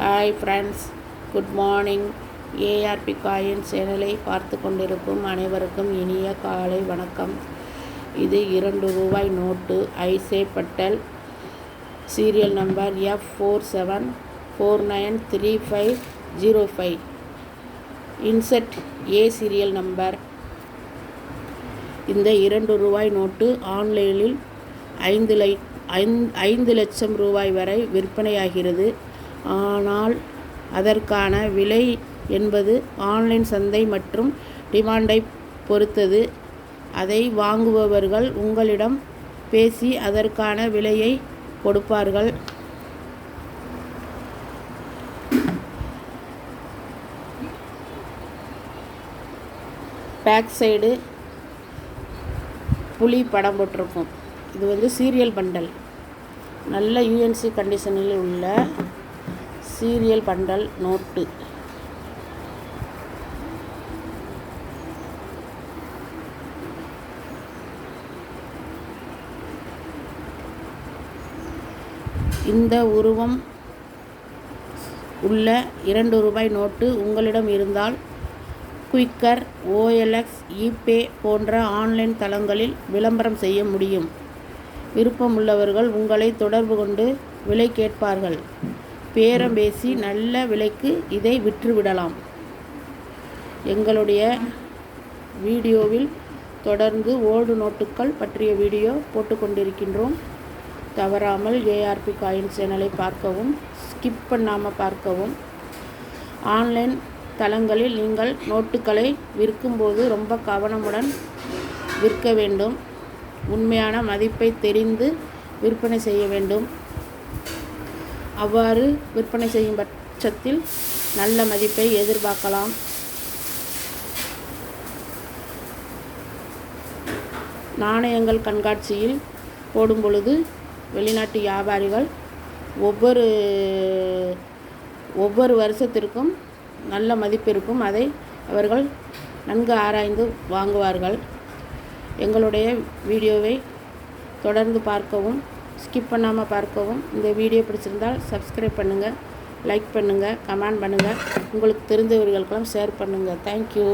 Hi friends good morning ARP coin சேனலை பார்த்து கொண்டிருக்கும் அனைவருக்கும் இனிய காலை வணக்கம். இது இரண்டு ரூபாய் நோட்டு. ஐசே Patil. Serial number F four seven four nine three five zero five inset A serial number. இந்த இரண்டு ரூபாய் நோட்டு ஆன்லைனில் ஐந்து லை ஐந்து லட்சம் ரூபாய் வரை விற்பனையாகிறது. ஆனால் அதற்கான விலை என்பது ஆன்லைன் சந்தை மற்றும் டிமாண்டை பொறுத்தது. அதை வாங்குபவர்கள் உங்களிடம் பேசி அதற்கான விலையை கொடுப்பார்கள். பேக் சைடு புலி படம் போட்டிருக்கும். இது வந்து சீரியல் பண்டல். நல்ல யூஎன்சி கண்டிஷனில் உள்ள சீரியல் பண்டல் நோட்டு. இந்த உருவம் உள்ள இரண்டு ரூபாய் நோட்டு உங்களிடம் இருந்தால் குயிக்கர் ஓஎல்எக்ஸ் இபே போன்ற ஆன்லைன் தளங்களில் விளம்பரம் செய்ய முடியும். விருப்பமுள்ளவர்கள் உங்களை தொடர்பு கொண்டு விலை கேட்பார்கள். பேரம் பேசி நல்ல விலைக்கு இதை விற்றுவிடலாம். எங்களுடைய வீடியோவில் தொடர்ந்து ஓல்டு நோட்டுகள் பற்றிய வீடியோ போட்டுக்கொண்டிருக்கின்றோம் தவறாமல் ஏஆர்பி காயின் சேனலை பார்க்கவும் ஸ்கிப் பண்ணாமல் பார்க்கவும். ஆன்லைன் தளங்களில் நீங்கள் நோட்டுகளை விற்கும்போது ரொம்ப கவனமுடன் விற்க வேண்டும். உண்மையான மதிப்பை தெரிந்து விற்பனை செய்ய வேண்டும். அவ்வாறு விற்பனை செய்யும் பட்சத்தில் நல்ல மதிப்பை எதிர்பார்க்கலாம். நாணயங்கள் கண்காட்சியில் போடும் பொழுது வெளிநாட்டு வியாபாரிகள் ஒவ்வொரு ஒவ்வொரு வருஷத்திற்கும் நல்ல மதிப்பு இருக்கும். அதை அவர்கள் நன்கு ஆராய்ந்து வாங்குவார்கள். எங்களுடைய வீடியோவை தொடர்ந்து பார்க்கவும் ஸ்கிப் பண்ணாமல் பார்க்கவும். இந்த வீடியோ பிடிச்சிருந்தால் சப்ஸ்கிரைப் பண்ணுங்கள் லைக் பண்ணுங்கள் கமெண்ட் பண்ணுங்கள் உங்களுக்கு தெரிந்தவர்களுக்கெல்லாம் ஷேர் பண்ணுங்கள் தேங்க்யூ